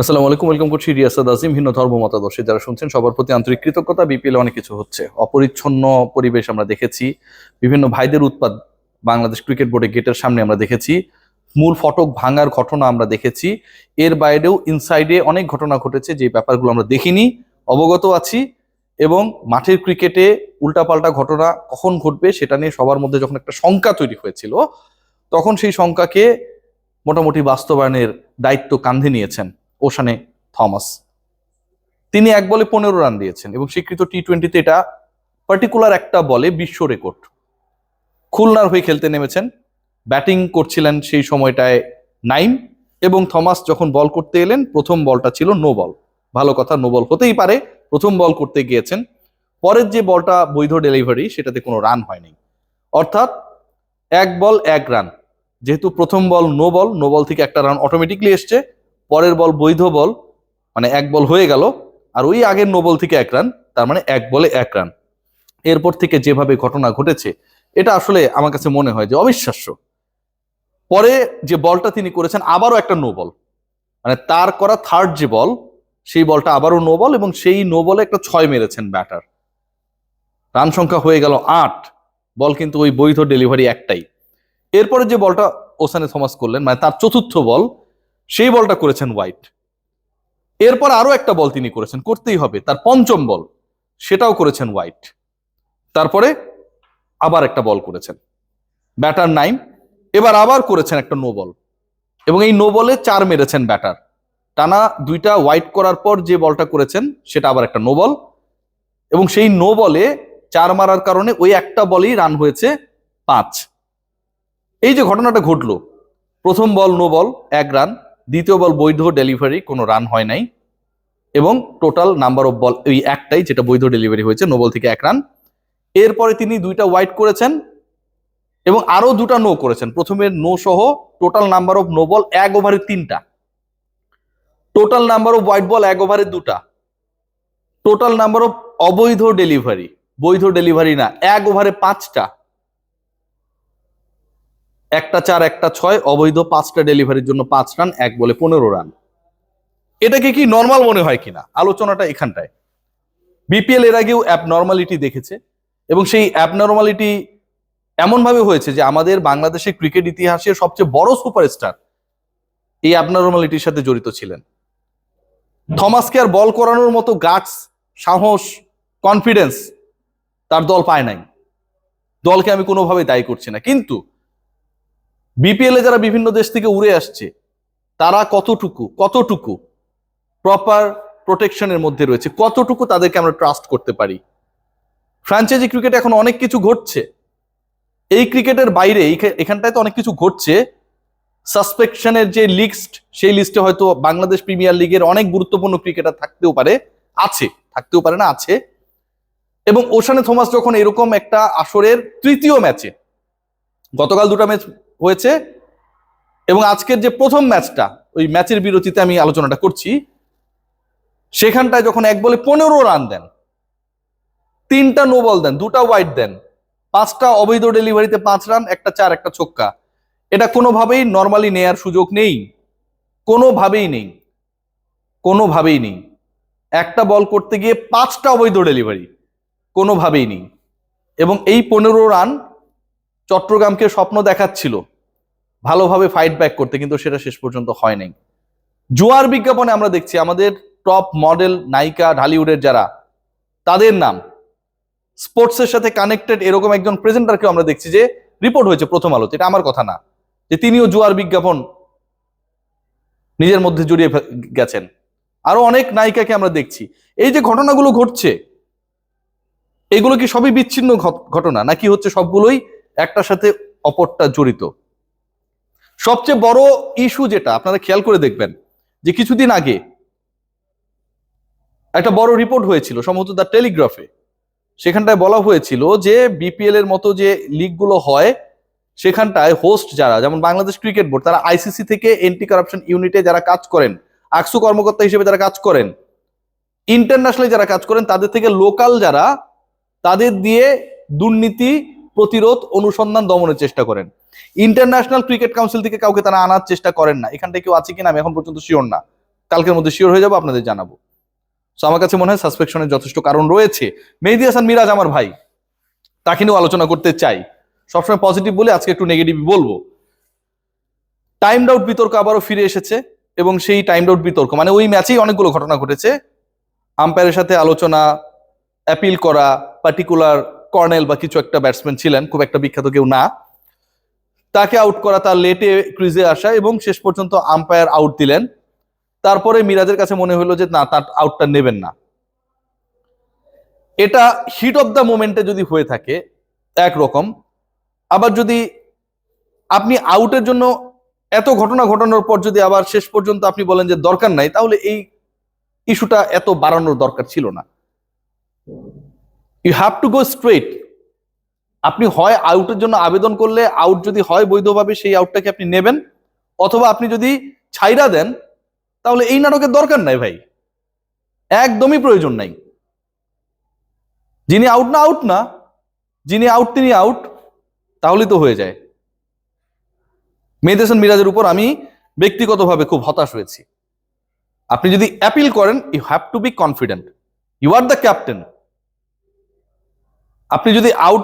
আসসালামু আলাইকুম, ওয়েলকাম করছি রিয়াসাদ আজিম, ভিন্ন ধর্ম মতাদর্শী। যারা শুনছেন, সবার প্রতি আন্তরিক কৃতজ্ঞতা, বিপিএল অনেক কিছু হচ্ছে। অপরিচ্ছন্ন পরিবেশ আমরা দেখেছি। বিভিন্ন ভাইদের উৎপাদ বাংলাদেশ ক্রিকেট বোর্ডের গেটের সামনে আমরা দেখেছি। মূল ফটক ভাঙার ঘটনা আমরা দেখেছি। এর বাইরেও ইনসাইডে অনেক ঘটনা ঘটেছে, যে ব্যাপারগুলো আমরা দেখিনি। অবগত আছি এবং মাঠের ক্রিকেটে উল্টাপাল্টা ঘটনা কখন ঘটবে সেটা নিয়ে সবার মধ্যে যখন একটা শঙ্কা তৈরি হয়েছিল, তখন সেই শঙ্কাকে মোটামুটি বাস্তবায়নের দায়িত্ব কান্ধে নিয়েছেন। Oshane Thomas. তিনি এক বলে পনেরো রান দিয়েছেন এবং স্বীকৃত টি টোয়েন্টিতে এটা পার্টিকুলার একটা বলে বিশ্ব রেকর্ড খুলনার হয়ে খেলতে নেমেছেন ব্যাটিং করছিলেন সেই সময়টায় নাইম এবং থমাস যখন বল করতে এলেন, প্রথম বলটা ছিল নো বল ভালো কথা নো বল হতেই পারে, প্রথম বল করতে গিয়েছেন। পরের যে বলটা বৈধ ডেলিভারি সেটাতে কোনো রান হয়নি। অর্থাৎ এক বল, এক রান যেহেতু প্রথম ball no ball no ball থেকে একটা রান অটোমেটিকলি এসছে পরের বল বৈধ বল মানে এক বল হয়ে গেল, আর ওই আগের নো বল থেকে এক রান, তার মানে এক বলে এক রান। এরপর থেকে যেভাবে ঘটনা ঘটেছে, এটা আসলে আমার কাছে মনে হয় যে অবিশ্বাস্য। পরে যে বলটা তিনি করেছেন, আবারও একটা নো বল। মানে তার করা থার্ড যে বল, সেই বলটা আবারও নো বল এবং সেই নো বলে একটা ছয় মেরেছেন ব্যাটার। রান সংখ্যা হয়ে গেল আট, বল কিন্তু ওই বৈধ ডেলিভারি একটাই। এরপরে যে বলটা ওসানে থমাস করলেন মানে তার চতুর্থ বল সেই বলটা করেছেন হোয়াইট। এরপর আরও একটা বল তিনি করেছেন, করতেই হবে, তার পঞ্চম বল, সেটাও করেছেন হোয়াইট। তারপরে আবার একটা বল করেছেন। ব্যাটার নাইম, এবার আবার করেছেন একটা নো বল। এবং এই নো বলে চার মেরেছেন ব্যাটার। টানা দুইটা হোয়াইট করার পর যে বলটা করেছেন, সেটা আবার একটা নো বল। এবং সেই নো বলে চার মারার কারণে ওই একটা বলেই রান হয়েছে পাঁচ। এই যে ঘটনাটা ঘটলো, প্রথম বল, নো বল, এক রান। দ্বিতীয় বল বৈধ ডেলিভারি, কোনো রান হয় নাই। এবং টোটাল নাম্বার অফ বল ওই একটাই যেটা বৈধ ডেলিভারি হয়েছে নো বল থেকে এক রান এরপরে তিনি দুইটা হোয়াইট করেছেন এবং আরও দুটা নো করেছেন। প্রথমে নো সহ total number of no ball এক ওভারে তিনটা। Total number of white ball এক ওভারে দুটা। টোটাল নাম্বার অফ অবৈধ ডেলিভারি বৈধ ডেলিভারি না, এক ওভারে পাঁচটা। একটা চার, একটা ছয়, অবৈধ পাঁচটা ডেলিভারির জন্য পাঁচ রান, এক বলে পনেরো রান। এটাকে কি নর্মাল মনে হয় কিনা? আলোচনাটা এখানটায়। বিপিএল এর আগেও অ্যাপ নর্মালিটি দেখেছে এবং সেই অ্যাপ নর্মালিটি এমনভাবে হয়েছে যে আমাদের বাংলাদেশের ক্রিকেট ইতিহাসের সবচেয়ে বড় সুপারস্টার এই অ্যাপ নর্মালিটির সাথে জড়িত ছিলেন। থমাসকে আর বল করানোর মতো গাটস সাহস কনফিডেন্স তার দল পায় নাই। দলকে আমি কোনোভাবে দায়ী করছি না। কিন্তু বিপিএল এ যারা বিভিন্ন দেশ থেকে উড়ে আসছে, তারা কতটুকু কতটুকু প্রপার প্রোটেকশনের মধ্যে রয়েছে? কতটুকু তাদেরকে আমরা ট্রাস্ট করতে পারি? ফ্র্যাঞ্চাইজি ক্রিকেট এখন অনেক কিছু ঘটছে। এই ক্রিকেটের বাইরে এখানটায় তো অনেক কিছু ঘটছে। সাসপেকশনের যে লিস্ট সেই লিস্টে হয়তো বাংলাদেশ প্রিমিয়ার লিগের অনেক গুরুত্বপূর্ণ ক্রিকেটার থাকতেও পারে, আছে, থাকতেও পারে না, আছে। এবং ওশানে থমাস যখন এরকম একটা আসরের তৃতীয় ম্যাচে গতকাল দুটো ম্যাচ হয়েছে। এবং আজকের যে প্রথম ম্যাচটা, ওই ম্যাচের বিরতিতে আমি আলোচনাটা করছি। সেখানটায় যখন এক বলে পনেরো রান দেন, তিনটা নো বল দেন, দুটা ওয়াইড দেন, পাঁচটা অবৈধ ডেলিভারিতে পাঁচ রান, একটা চার, একটা ছক্কা, এটা কোনোভাবেই নর্মালি নেয়ার সুযোগ নেই। কোনোভাবেই নেই। কোনোভাবেই নেই। একটা বল করতে গিয়ে পাঁচটা অবৈধ ডেলিভারি কোনোভাবেই নেই। এবং এই পনেরো রান চট্টগ্রামকে স্বপ্ন দেখাচ্ছিল। ভালোভাবে ফাইট ব্যাক করতে, কিন্তু সেটা শেষ পর্যন্ত হয় নাই। জুয়ার বিজ্ঞাপনে আমরা দেখছি আমাদের টপ মডেল নায়িকা ঢালিউডের যারা, তাদের নাম। স্পোর্টসের সাথে কানেক্টেড এরকম একজন প্রেজেন্টারকে আমরা দেখছি যে রিপোর্ট হয়েছে প্রথম আলোতে, এটা আমার কথা না, যে তিনিও জুয়ার বিজ্ঞাপন নিজের মধ্যে জড়িয়ে গেছেন। আরও অনেক নায়িকাকে আমরা দেখছি। এই যে ঘটনাগুলো ঘটছে, এগুলো কি সবই বিচ্ছিন্ন ঘটনা? নাকি হচ্ছে সবগুলোই একটার সাথে অপরটা জড়িত? সবচেয়ে বড় ইস্যু যেটা, আপনারা খেয়াল করে দেখবেন, যে কিছুদিন আগে একটা বড় রিপোর্ট হয়েছিল, সম্ভবত দ্য টেলিগ্রাফে সেখানটায় বলা হয়েছিল যে বিপিএল এর মতো যে লিগগুলো হয়, সেখানটায় হোস্ট যারা, যেমন বাংলাদেশ ক্রিকেট বোর্ড তারা আইসিসি থেকে এন্টি কারাপশন ইউনিটে যারা কাজ করেন, আকসু কর্মকর্তা হিসেবে যারা কাজ করেন ইন্টারন্যাশনালি যারা কাজ করেন, তাদের থেকে লোকাল যারা, তাদের দিয়ে দুর্নীতি প্রতিরোধ, অনুসন্ধান, দমনের চেষ্টা করেন। ইন্টারন্যাশনাল ক্রিকেট কাউন্সিল থেকে কাউকে তারা আনার চেষ্টা করেন না। এখানটায় কেউ আছে কিনা আমি এখন পর্যন্ত শিওর না। কালকের মধ্যে শিওর হয়ে যাব, আপনাদের জানাব। সো আমার কাছে মনে হয় সাসপেকশনের যথেষ্ট কারণ রয়েছে। মেহেদি হাসান মিরাজ আমার ভাই। তাকে নিয়েও আলোচনা করতে চাই। সবসময় পজিটিভ বলে আজকে একটু নেগেটিভ বলব। টাইম ডাউট বিতর্ক আবারও ফিরে এসেছে এবং সেই টাইম ডাউট বিতর্ক মানে ওই ম্যাচেই অনেকগুলো ঘটনা ঘটেছে। আম্পায়ারের সাথে আলোচনা অ্যাপিল করা পার্টিকুলার কর্নেল বা কিছু একটা ব্যাটসম্যান ছিলেন, খুব একটা বিখ্যাত কেউ না। তাকে আউট করা তার লেটে ক্রিজে আসা এবং শেষ পর্যন্ত আম্পায়ার আউট দিলেন। তারপরে মিরাজের কাছে মনে হলো যে, না, তার আউটটা নেবেন না। এটা হিট অফ দ্য মোমেন্টে যদি হয়ে থাকে, একরকম। আবার যদি আপনি আউটের জন্য এত ঘটনা ঘটানোর পর যদি আবার শেষ পর্যন্ত আপনি বলেন যে, দরকার নাই, তাহলে এই ইস্যুটা এত বাড়ানোর দরকার ছিল না। You have to go straight আপনি হয় আউটের জন্য আবেদন করলে আউট যদি হয় বৈধভাবে সেই আউটটাকে আপনি নেবেন, অথবা আপনি যদি ছাইরা দেন, তাহলে এই নাটকের দরকার নাই ভাই। একদমই প্রয়োজন নাই। যিনি আউট না আউট না, যিনি আউট তিনি আউট তাহলেই তো হয়ে যায়। মেহেদি হাসান মিরাজের উপর আমি ব্যক্তিগতভাবে খুব হতাশ হয়েছি। আপনি যদি অ্যাপিল করেন you have to be confident you are the captain আপনি যদি আউট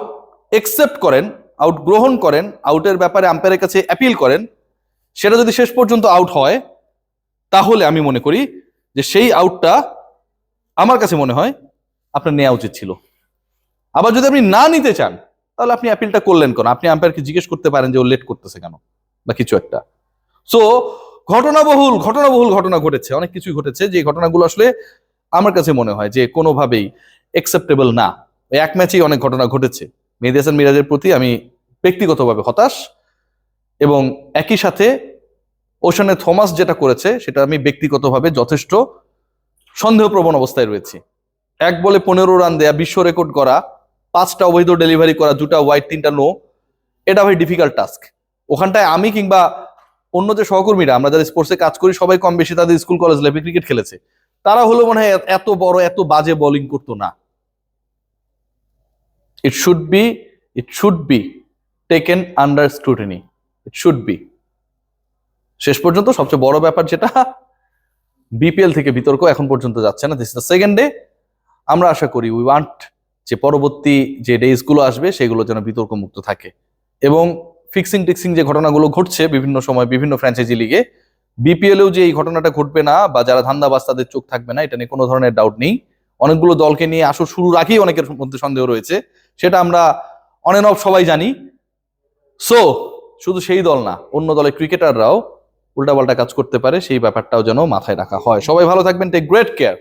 একসেপ্ট করেন আউট গ্রহণ করেন আউটের ব্যাপারে আম্পায়ারের কাছে অ্যাপিল করেন, সেটা যদি শেষ পর্যন্ত আউট হয়, তাহলে আমি মনে করি যে সেই আউটটা আমার কাছে মনে হয় আপনার নেওয়া উচিত ছিল। আবার যদি আপনি না নিতে চান, তাহলে আপনি অ্যাপিলটা করলেন কেন? আপনি আম্পায়ারকে জিজ্ঞেস করতে পারেন যে ও লেট করতেছে কেন? বা কিছু একটা। সো ঘটনাবহুল ঘটনাবহুল ঘটনা ঘটেছে, অনেক কিছুই ঘটেছে, যে ঘটনাগুলো আসলে আমার কাছে মনে হয় যে কোনোভাবেই একসেপ্টেবল না। ওই এক ম্যাচেই অনেক ঘটনা ঘটেছে। মেহেদি হাসান মিরাজের প্রতি আমি ব্যক্তিগতভাবে হতাশ এবং একই সাথে ওশানে থমাস যেটা করেছে, সেটা আমি ব্যক্তিগতভাবে যথেষ্ট সন্দেহপ্রবণ অবস্থায় রয়েছি। এক বলে পনেরো রান দেয়া, বিশ্ব রেকর্ড করা, পাঁচটা অবৈধ ডেলিভারি করা, দুটা হোয়াইট তিনটা নো এটা ভাই ডিফিকাল্ট টাস্ক ওখানটায় আমি কিংবা অন্য যে সহকর্মীরা, আমরা যারা স্পোর্টসে কাজ করি, সবাই কম বেশি তাদের স্কুল কলেজ লেভে ক্রিকেট খেলেছে। তারা হলো মনে হয় এত বড়, এত বাজে বোলিং করতো না। It should be it should be taken under scrutiny it should be শেষ পর্যন্ত সবচেয়ে বড় ব্যাপার যেটা বিপিএল থেকে বিতর্ক এখন পর্যন্ত যাচ্ছে না। দিস দ্য সেকেন্ড ডে আমরা আশা করি উই ওয়ান্ট যে পরবর্তী যে ডেজগুলো আসবে, সেগুলো যেন বিতর্ক মুক্ত থাকে। এবং ফিক্সিং টিক্সিং যে ঘটনাগুলো ঘটছে বিভিন্ন সময় বিভিন্ন ফ্র্যাঞ্চাইজি লিগে বিপিএলেও যে এই ঘটনাটা ঘটবে না বা যারা ধান্দাবাজ তাদের চোখ থাকবে না, এটা নিয়ে কোনো ধরনের ডাউট নেই। অনেকগুলো দলকে নিয়ে আসর শুরুর আগেই অনেকের মধ্যে সন্দেহ রয়েছে। সেটা আমরা অন অফ সবাই জানি। সো শুধু সেই দল না, অন্য দলের ক্রিকেটাররাও উল্টাপাল্টা কাজ করতে পারে, সেই ব্যাপারটাও যেন মাথায় রাখা হয়। সবাই ভালো থাকবেন টেক গ্রেট কেয়ার